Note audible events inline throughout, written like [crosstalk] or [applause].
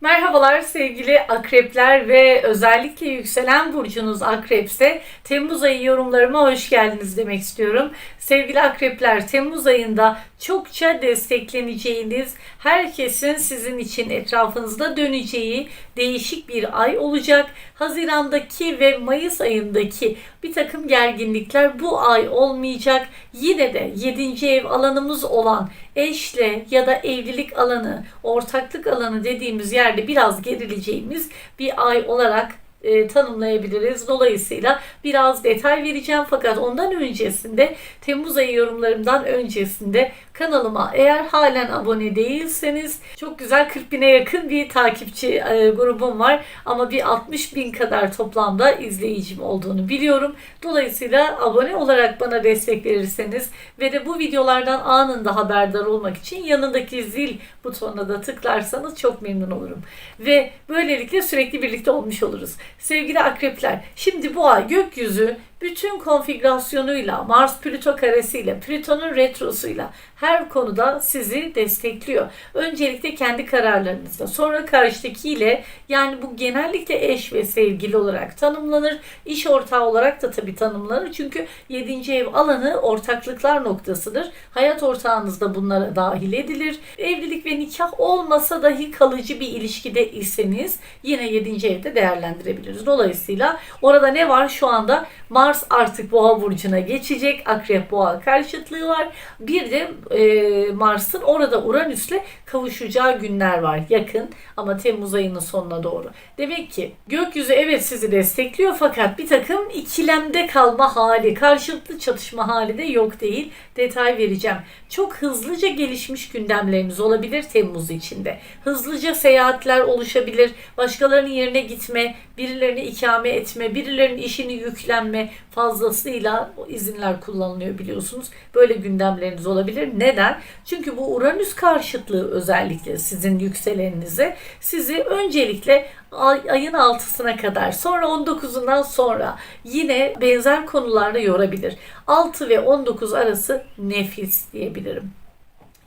Merhabalar sevgili akrepler ve özellikle yükselen burcunuz akrepse Temmuz ayı yorumlarıma hoş geldiniz demek istiyorum. Sevgili akrepler Temmuz ayında çokça destekleneceğiniz, herkesin sizin için etrafınızda döneceği değişik bir ay olacak. Hazirandaki ve Mayıs ayındaki bir takım gerginlikler bu ay olmayacak. Yine de 7. ev alanımız olan eşle ya da evlilik alanı, ortaklık alanı dediğimiz yerde biraz gerileceğimiz bir ay olarak e, tanımlayabiliriz. Dolayısıyla biraz detay vereceğim fakat ondan öncesinde Temmuz ayı yorumlarımdan öncesinde kanalıma eğer halen abone değilseniz çok güzel 40 bine yakın bir takipçi e, grubum var ama bir 60 bin kadar toplamda izleyicim olduğunu biliyorum. Dolayısıyla abone olarak bana destek verirseniz ve de bu videolardan anında haberdar olmak için yanındaki zil butonuna da tıklarsanız çok memnun olurum. Ve böylelikle sürekli birlikte olmuş oluruz. Sevgili akrepler, şimdi bu ay gökyüzü bütün konfigürasyonuyla, Mars Plüto karesiyle, Plüton'un retrosuyla her konuda sizi destekliyor. Öncelikle kendi kararlarınızla, sonra karşıdakiyle yani bu genellikle eş ve sevgili olarak tanımlanır. İş ortağı olarak da tabii tanımlanır. Çünkü 7. ev alanı ortaklıklar noktasıdır. Hayat ortağınız da bunlara dahil edilir. Evlilik ve nikah olmasa dahi kalıcı bir ilişkide iseniz yine 7. evde değerlendirebiliriz. Dolayısıyla orada ne var şu anda? Mars artık boğa burcuna geçecek. Akrep boğa karşıtlığı var. Bir de e, Mars'ın orada Uranüs'le kavuşacağı günler var yakın ama Temmuz ayının sonuna doğru. Demek ki gökyüzü evet sizi destekliyor fakat bir takım ikilemde kalma hali, karşılıklı çatışma hali de yok değil. Detay vereceğim. Çok hızlıca gelişmiş gündemleriniz olabilir Temmuz içinde. Hızlıca seyahatler oluşabilir. Başkalarının yerine gitme, birilerini ikame etme, birilerinin işini yüklenme fazlasıyla izinler kullanılıyor biliyorsunuz. Böyle gündemleriniz olabilir. Neden? Çünkü bu Uranüs karşıtlığı özellikle sizin yükseleninize sizi öncelikle ay, ayın 6'sına kadar sonra 19'undan sonra yine benzer konularda yorabilir. 6 ve 19 arası nefis diyebilirim.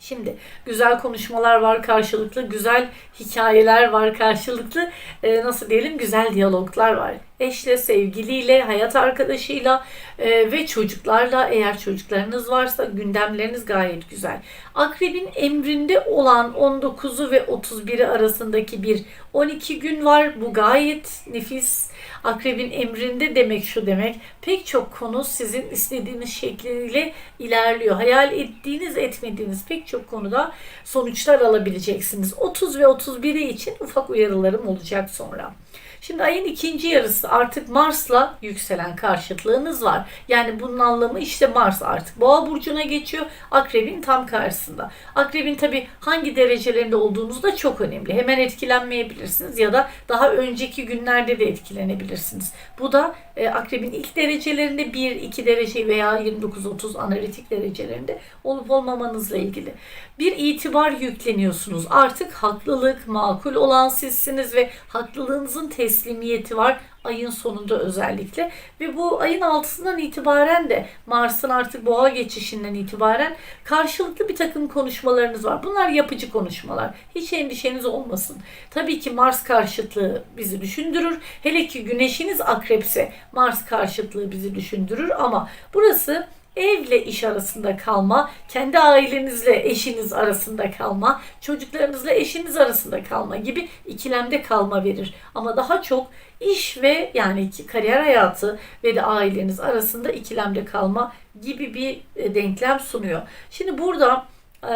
Şimdi güzel konuşmalar var karşılıklı, güzel hikayeler var karşılıklı, e, nasıl diyelim güzel diyaloglar var. Eşle, sevgiliyle, hayat arkadaşıyla e, ve çocuklarla eğer çocuklarınız varsa gündemleriniz gayet güzel. Akrebin emrinde olan 19'u ve 31'i arasındaki bir 12 gün var. Bu gayet nefis. Akrebin emrinde demek şu demek. Pek çok konu sizin istediğiniz şekliyle ilerliyor. Hayal ettiğiniz etmediğiniz pek çok konuda sonuçlar alabileceksiniz. 30 ve 31'i için ufak uyarılarım olacak sonra. Şimdi ayın ikinci yarısı artık Mars'la yükselen karşıtlığınız var. Yani bunun anlamı işte Mars artık Boğa burcuna geçiyor. Akrebin tam karşısında. Akrebin tabi hangi derecelerinde olduğunuz da çok önemli. Hemen etkilenmeyebilirsiniz ya da daha önceki günlerde de etkilenebilirsiniz. Bu da e, akrebin ilk derecelerinde 1, 2 derece veya 29-30 analitik derecelerinde olup olmamanızla ilgili. Bir itibar yükleniyorsunuz. Artık haklılık, makul olan sizsiniz ve haklılığınızın teslimiyeti var ayın sonunda özellikle ve bu ayın altısından itibaren de Mars'ın artık boğa geçişinden itibaren karşılıklı bir takım konuşmalarınız var. Bunlar yapıcı konuşmalar. Hiç endişeniz olmasın. Tabii ki Mars karşıtlığı bizi düşündürür. Hele ki güneşiniz akrepse Mars karşıtlığı bizi düşündürür ama burası evle iş arasında kalma, kendi ailenizle eşiniz arasında kalma, çocuklarınızla eşiniz arasında kalma gibi ikilemde kalma verir. Ama daha çok iş ve yani kariyer hayatı ve de aileniz arasında ikilemde kalma gibi bir e, denklem sunuyor. Şimdi burada e,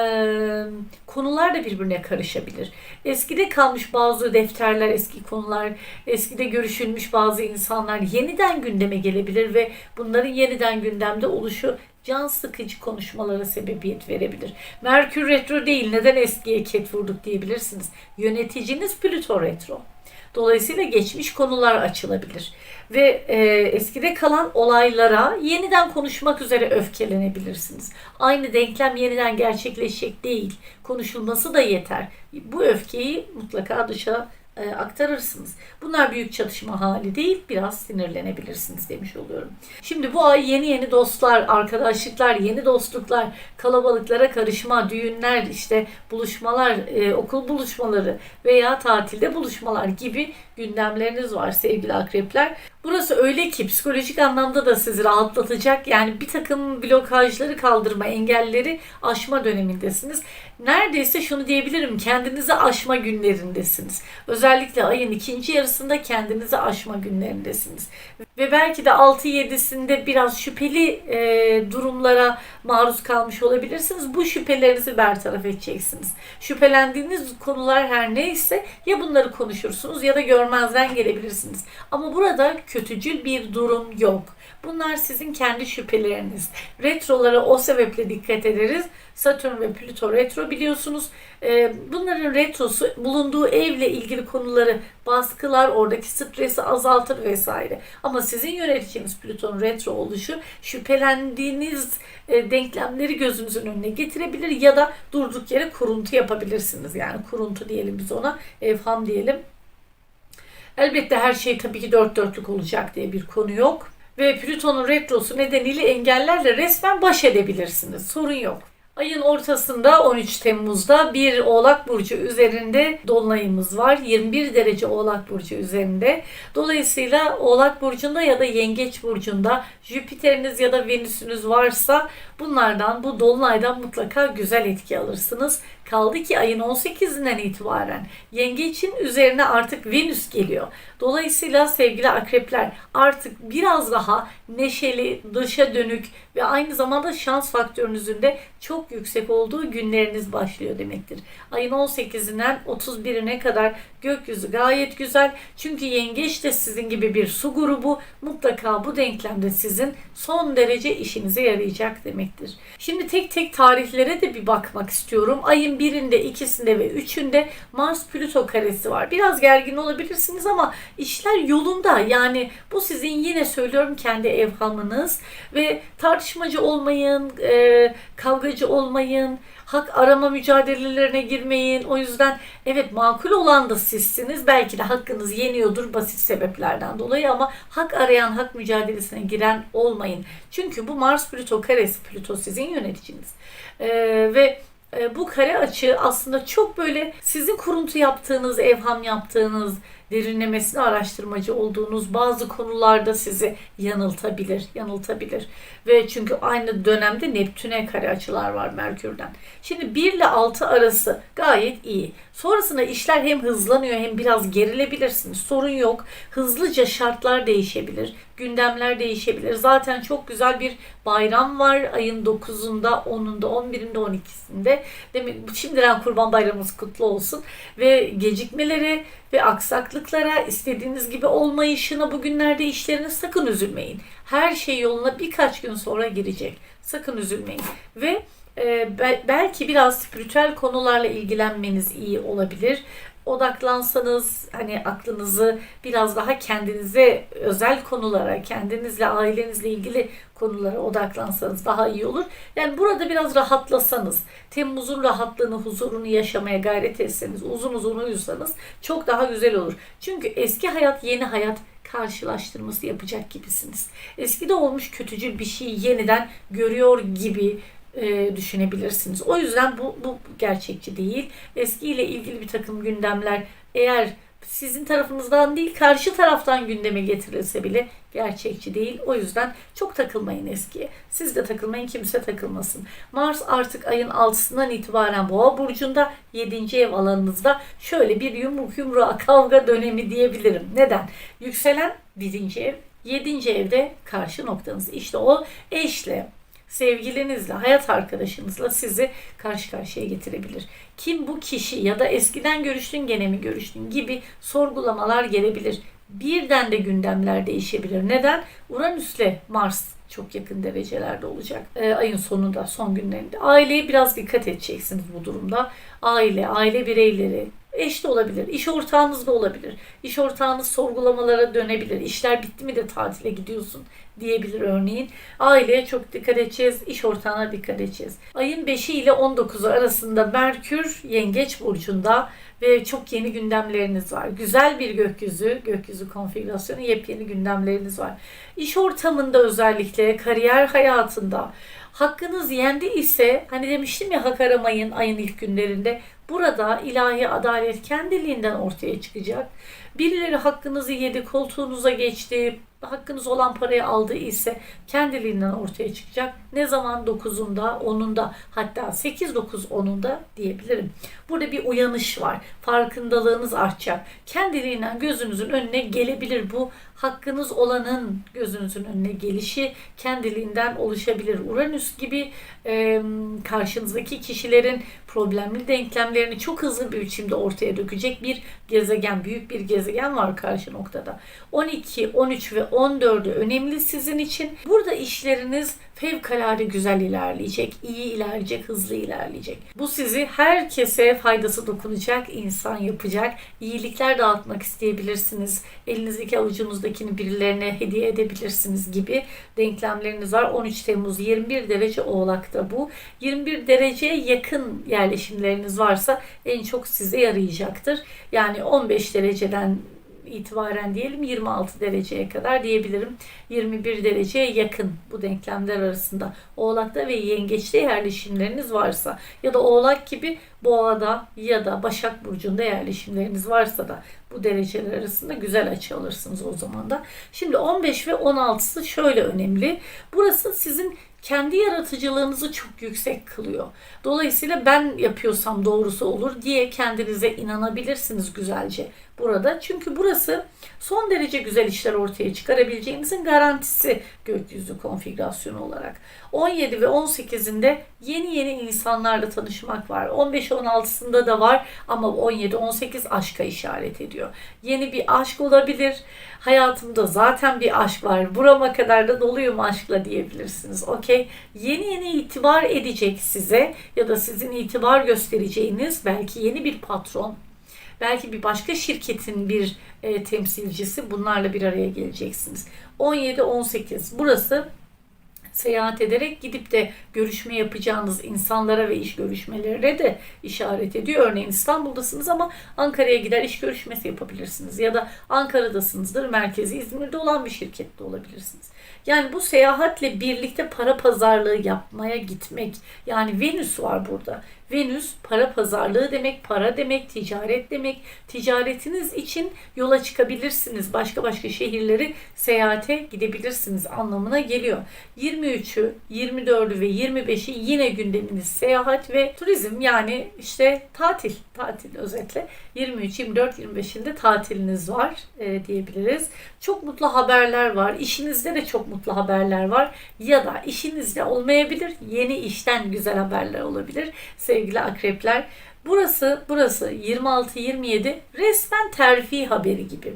konular da birbirine karışabilir. Eskide kalmış bazı defterler, eski konular, eskide görüşülmüş bazı insanlar yeniden gündeme gelebilir ve bunların yeniden gündemde oluşu can sıkıcı konuşmalara sebebiyet verebilir. Merkür retro değil neden eskiye ket vurduk diyebilirsiniz. Yöneticiniz Plüto retro. Dolayısıyla geçmiş konular açılabilir. Ve e, eskide kalan olaylara yeniden konuşmak üzere öfkelenebilirsiniz. Aynı denklem yeniden gerçekleşecek değil. Konuşulması da yeter. Bu öfkeyi mutlaka dışa e, aktarırsınız. Bunlar büyük çatışma hali değil, biraz sinirlenebilirsiniz demiş oluyorum. Şimdi bu ay yeni yeni dostlar, arkadaşlıklar, yeni dostluklar, kalabalıklara karışma, düğünler, işte buluşmalar, e, okul buluşmaları veya tatilde buluşmalar gibi gündemleriniz var sevgili akrepler. Burası öyle ki psikolojik anlamda da sizi rahatlatacak. Yani bir takım blokajları kaldırma, engelleri aşma dönemindesiniz. Neredeyse şunu diyebilirim, kendinizi aşma günlerindesiniz. Özellikle ayın ikinci yarısında kendinizi aşma günlerindesiniz. Ve belki de 6-7'sinde biraz şüpheli e, durumlara maruz kalmış olabilirsiniz. Bu şüphelerinizi bertaraf edeceksiniz. Şüphelendiğiniz konular her neyse ya bunları konuşursunuz ya da görmezden gelebilirsiniz. Ama burada kötücül bir durum yok. Bunlar sizin kendi şüpheleriniz. Retrolara o sebeple dikkat ederiz. Satürn ve Plüto retro biliyorsunuz. Ee, bunların retrosu bulunduğu evle ilgili konuları baskılar, oradaki stresi azaltır vesaire. Ama sizin yöneticiniz Plüton'un retro oluşu şüphelendiğiniz e, denklemleri gözünüzün önüne getirebilir ya da durduk yere kuruntu yapabilirsiniz. Yani kuruntu diyelim biz ona, evham diyelim. Elbette her şey tabii ki dört dörtlük olacak diye bir konu yok. Ve Plüton'un retrosu nedeniyle engellerle resmen baş edebilirsiniz. Sorun yok. Ayın ortasında 13 Temmuz'da bir Oğlak Burcu üzerinde dolunayımız var. 21 derece Oğlak Burcu üzerinde. Dolayısıyla Oğlak Burcu'nda ya da Yengeç Burcu'nda Jüpiter'iniz ya da Venüs'ünüz varsa bunlardan bu dolunaydan mutlaka güzel etki alırsınız. Kaldı ki ayın 18'inden itibaren yengeçin üzerine artık Venüs geliyor. Dolayısıyla sevgili akrepler artık biraz daha neşeli, dışa dönük ve aynı zamanda şans faktörünüzün de çok yüksek olduğu günleriniz başlıyor demektir. Ayın 18'inden 31'ine kadar gökyüzü gayet güzel. Çünkü yengeç de sizin gibi bir su grubu mutlaka bu denklemde sizin son derece işinize yarayacak demektir. Şimdi tek tek tarihlere de bir bakmak istiyorum. Ayın birinde, ikisinde ve üçünde Mars Plüto karesi var. Biraz gergin olabilirsiniz ama işler yolunda. Yani bu sizin yine söylüyorum kendi evhamınız ve tartışmacı olmayın, e, kavgacı olmayın, hak arama mücadelelerine girmeyin. O yüzden evet makul olan da sizsiniz. Belki de hakkınız yeniyordur basit sebeplerden dolayı ama hak arayan, hak mücadelesine giren olmayın. Çünkü bu Mars Plüto karesi, Plüto sizin yöneticiniz. E, ve e, bu kare açı aslında çok böyle sizin kuruntu yaptığınız, evham yaptığınız, derinlemesine araştırmacı olduğunuz bazı konularda sizi yanıltabilir, yanıltabilir. Ve çünkü aynı dönemde Neptün'e kare açılar var Merkür'den. Şimdi 1 ile 6 arası gayet iyi. Sonrasında işler hem hızlanıyor hem biraz gerilebilirsiniz. Sorun yok. Hızlıca şartlar değişebilir. Gündemler değişebilir. Zaten çok güzel bir bayram var ayın 9'unda, 10'unda, 11'inde, 12'sinde. Demek şimdiden Kurban Bayramımız kutlu olsun. Ve gecikmeleri ve aksaklıklara, istediğiniz gibi olmayışına bugünlerde işlerine sakın üzülmeyin. Her şey yoluna birkaç gün sonra girecek. Sakın üzülmeyin. Ve e, belki biraz spiritüel konularla ilgilenmeniz iyi olabilir odaklansanız hani aklınızı biraz daha kendinize özel konulara, kendinizle, ailenizle ilgili konulara odaklansanız daha iyi olur. Yani burada biraz rahatlasanız, Temmuz'un rahatlığını, huzurunu yaşamaya gayret etseniz, uzun uzun uyusanız çok daha güzel olur. Çünkü eski hayat, yeni hayat karşılaştırması yapacak gibisiniz. Eskide olmuş kötücül bir şeyi yeniden görüyor gibi e, düşünebilirsiniz. O yüzden bu, bu gerçekçi değil. Eskiyle ilgili bir takım gündemler eğer sizin tarafınızdan değil karşı taraftan gündeme getirilse bile gerçekçi değil. O yüzden çok takılmayın eskiye. Siz de takılmayın kimse takılmasın. Mars artık ayın 6'sından itibaren Boğa burcunda 7. ev alanınızda şöyle bir yumruk yumruğa [laughs] kavga dönemi diyebilirim. Neden? Yükselen 1. ev, 7. evde karşı noktanız. İşte o eşle sevgilinizle, hayat arkadaşınızla sizi karşı karşıya getirebilir. Kim bu kişi ya da eskiden görüştün gene mi görüştün gibi sorgulamalar gelebilir. Birden de gündemler değişebilir. Neden? Uranüs'le Mars çok yakın derecelerde olacak. E, ayın sonunda, son günlerinde. Aileye biraz dikkat edeceksiniz bu durumda. Aile, aile bireyleri, Eş de olabilir, iş ortağınız da olabilir. İş ortağınız sorgulamalara dönebilir. İşler bitti mi de tatile gidiyorsun diyebilir örneğin. Aileye çok dikkat edeceğiz, iş ortağına dikkat edeceğiz. Ayın 5'i ile 19'u arasında Merkür Yengeç Burcu'nda ve çok yeni gündemleriniz var. Güzel bir gökyüzü, gökyüzü konfigürasyonu, yepyeni gündemleriniz var. İş ortamında özellikle, kariyer hayatında hakkınız yendi ise hani demiştim ya hak aramayın ayın ilk günlerinde burada ilahi adalet kendiliğinden ortaya çıkacak. Birileri hakkınızı yedi, koltuğunuza geçti, hakkınız olan parayı aldı ise kendiliğinden ortaya çıkacak. Ne zaman 9'unda, 10'unda hatta 8, 9, 10'unda diyebilirim. Burada bir uyanış var. Farkındalığınız artacak. Kendiliğinden gözünüzün önüne gelebilir bu. Hakkınız olanın gözünüzün önüne gelişi kendiliğinden oluşabilir. Uranüs gibi e, karşınızdaki kişilerin problemli denklemlerini çok hızlı bir biçimde ortaya dökecek bir gezegen, büyük bir gezegen var karşı noktada. 12, 13 ve 14'ü önemli sizin için. Burada işleriniz fevkalade güzel ilerleyecek, iyi ilerleyecek, hızlı ilerleyecek. Bu sizi herkese faydası dokunacak insan yapacak. İyilikler dağıtmak isteyebilirsiniz. Elinizdeki avucunuzdakini birilerine hediye edebilirsiniz gibi denklemleriniz var. 13 Temmuz 21 derece Oğlak'ta bu. 21 dereceye yakın yerleşimleriniz varsa en çok size yarayacaktır. Yani 15 dereceden itibaren diyelim 26 dereceye kadar diyebilirim. 21 dereceye yakın bu denklemler arasında Oğlak'ta ve Yengeç'te yerleşimleriniz varsa ya da Oğlak gibi Boğa'da ya da Başak Burcu'nda yerleşimleriniz varsa da bu dereceler arasında güzel açı alırsınız o zaman da. Şimdi 15 ve 16'sı şöyle önemli. Burası sizin kendi yaratıcılığınızı çok yüksek kılıyor. Dolayısıyla ben yapıyorsam doğrusu olur diye kendinize inanabilirsiniz güzelce burada. Çünkü burası son derece güzel işler ortaya çıkarabileceğinizin garantisi gökyüzü konfigürasyonu olarak. 17 ve 18'inde yeni yeni insanlarla tanışmak var. 15-16'sında da var ama 17-18 aşka işaret ediyor. Yeni bir aşk olabilir. Hayatımda zaten bir aşk var. Burama kadar da doluyum aşkla diyebilirsiniz. Okey. Yeni yeni itibar edecek size ya da sizin itibar göstereceğiniz belki yeni bir patron belki bir başka şirketin bir e, temsilcisi bunlarla bir araya geleceksiniz. 17-18 burası seyahat ederek gidip de görüşme yapacağınız insanlara ve iş görüşmelerine de işaret ediyor. Örneğin İstanbul'dasınız ama Ankara'ya gider iş görüşmesi yapabilirsiniz. Ya da Ankara'dasınızdır, merkezi İzmir'de olan bir şirkette olabilirsiniz. Yani bu seyahatle birlikte para pazarlığı yapmaya gitmek. Yani Venüs var burada. Venüs para pazarlığı demek, para demek, ticaret demek. Ticaretiniz için yola çıkabilirsiniz. Başka başka şehirleri seyahate gidebilirsiniz anlamına geliyor. 23'ü, 24'ü ve 25'i yine gündeminiz seyahat ve turizm yani işte tatil, tatil özetle. 23, 24, 25'inde tatiliniz var e, diyebiliriz. Çok mutlu haberler var. İşinizde de çok mutlu haberler var. Ya da işinizde olmayabilir. Yeni işten güzel haberler olabilir. Sevgili akrepler. Burası, burası 26-27 resmen terfi haberi gibi.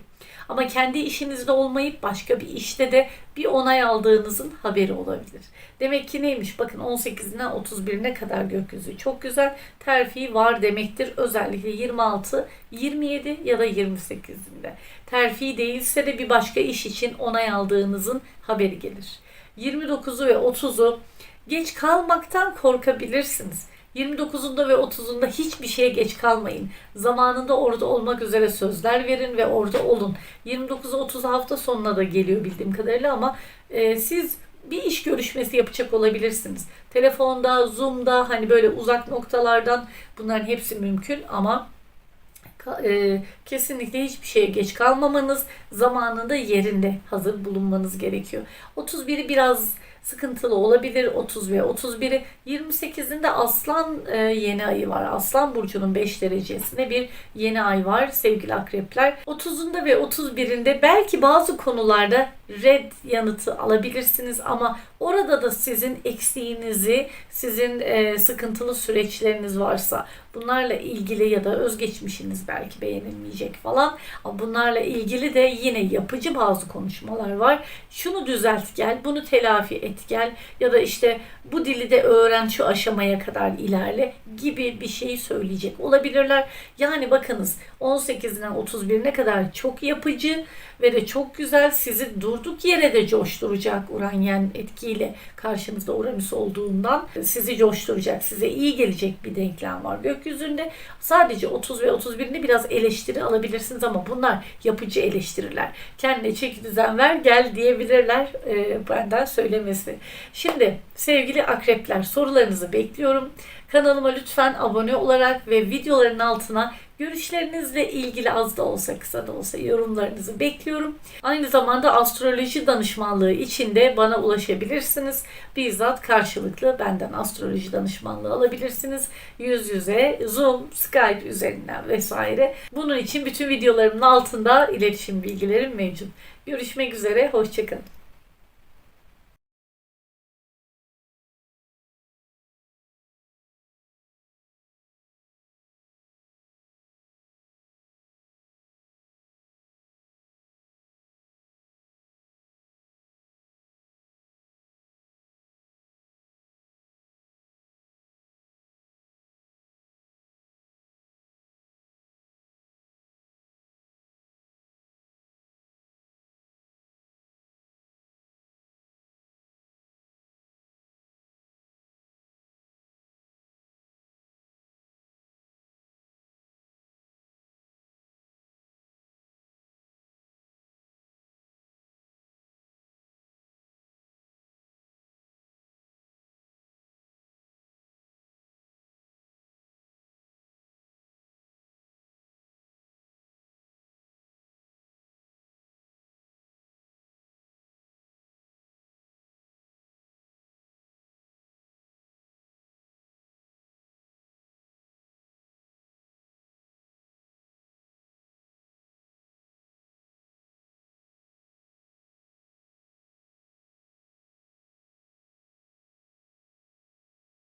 Ama kendi işinizde olmayıp başka bir işte de bir onay aldığınızın haberi olabilir. Demek ki neymiş? Bakın 18'inden 31'ine kadar gökyüzü çok güzel. Terfi var demektir. Özellikle 26, 27 ya da 28'inde. Terfi değilse de bir başka iş için onay aldığınızın haberi gelir. 29'u ve 30'u geç kalmaktan korkabilirsiniz. 29'unda ve 30'unda hiçbir şeye geç kalmayın. Zamanında orada olmak üzere sözler verin ve orada olun. 29 30 hafta sonuna da geliyor bildiğim kadarıyla ama e, siz bir iş görüşmesi yapacak olabilirsiniz. Telefonda, Zoom'da hani böyle uzak noktalardan bunların hepsi mümkün ama e, kesinlikle hiçbir şeye geç kalmamanız, zamanında yerinde hazır bulunmanız gerekiyor. 31'i biraz sıkıntılı olabilir 30 ve 31'i 28'inde Aslan e, yeni ayı var. Aslan burcunun 5 derecesinde bir yeni ay var sevgili akrepler. 30'unda ve 31'inde belki bazı konularda red yanıtı alabilirsiniz ama orada da sizin eksiğinizi, sizin e, sıkıntılı süreçleriniz varsa bunlarla ilgili ya da özgeçmişiniz belki beğenilmeyecek falan ama bunlarla ilgili de yine yapıcı bazı konuşmalar var. Şunu düzelt gel, bunu telafi et gel ya da işte bu dili de öğren şu aşamaya kadar ilerle gibi bir şey söyleyecek olabilirler. Yani bakınız 18'den 31'ine kadar çok yapıcı ve de çok güzel sizi durduk yere de coşturacak Uranyen etkiyle karşınızda Uranüs olduğundan sizi coşturacak, size iyi gelecek bir denklem var gökyüzünde. Sadece 30 ve 31'inde biraz eleştiri alabilirsiniz ama bunlar yapıcı eleştiriler. Kendine çeki düzen ver gel diyebilirler e, benden söylemesi. Şimdi sevgili akrepler sorularınızı bekliyorum. Kanalıma lütfen abone olarak ve videoların altına görüşlerinizle ilgili az da olsa kısa da olsa yorumlarınızı bekliyorum. Aynı zamanda astroloji danışmanlığı için de bana ulaşabilirsiniz. Bizzat karşılıklı benden astroloji danışmanlığı alabilirsiniz. Yüz yüze, Zoom, Skype üzerinden vesaire. Bunun için bütün videolarımın altında iletişim bilgilerim mevcut. Görüşmek üzere, hoşçakalın.